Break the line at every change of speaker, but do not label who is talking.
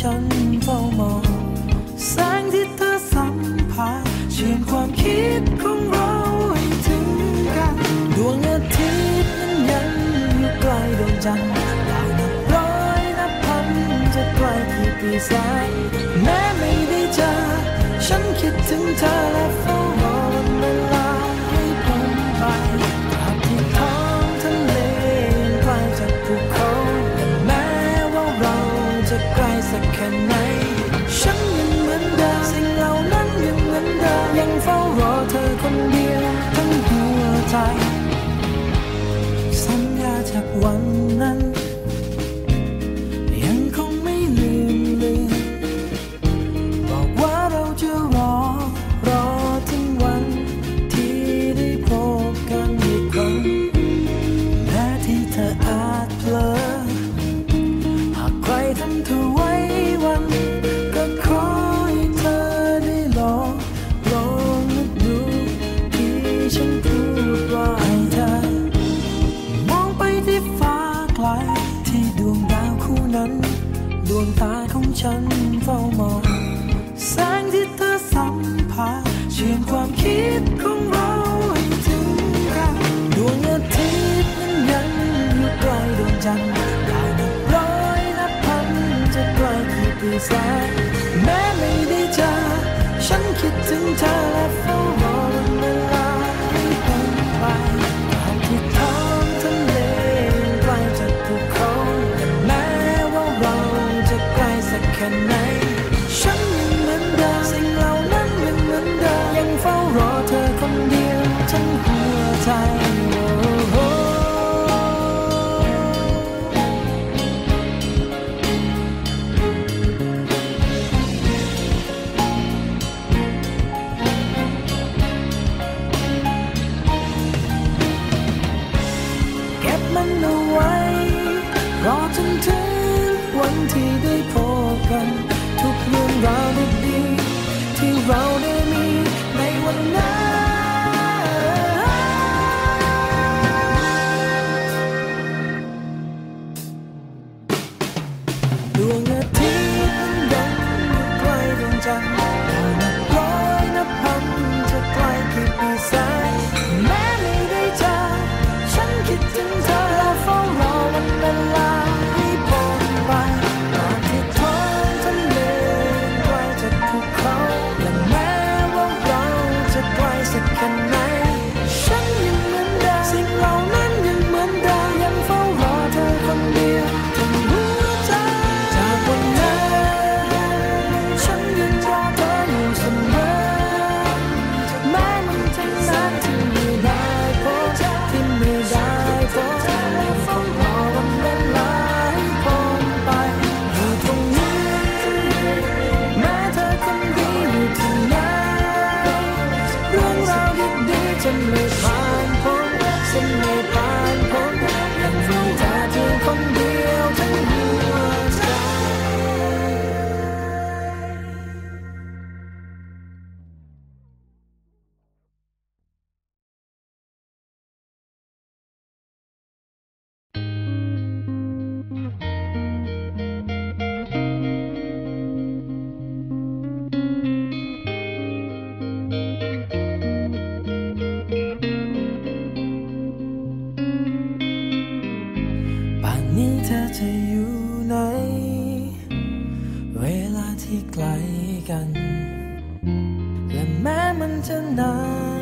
ฉันเฝ้ามองแสงที่เธอสัมผัสเชื่อมความคิดของเราให้ถึงกัน ดวงอาทิตย์นั้นยังอยู่ไกลดวงจันทร์ดาวนับรอยนับพันจะไกลกี่ปีแสนแม้ไม่ได้เจอฉันคิดถึงเธอและ ฉันเฝ้ามอง แสงที่เธอสัมผัสเชื่อมความคิดของเราให้ถึงกันดวงอาทิตย์นั้นยังอยู่ใกล้ดวงจันทร์ดาวนับร้อยนับพันจะใกล้กี่ปีแสน time. ฉันไม่ผ่านพ้นฉันไม่ผ่านพ้นยัง ที่ไกลกัน และแม้มันจะนาน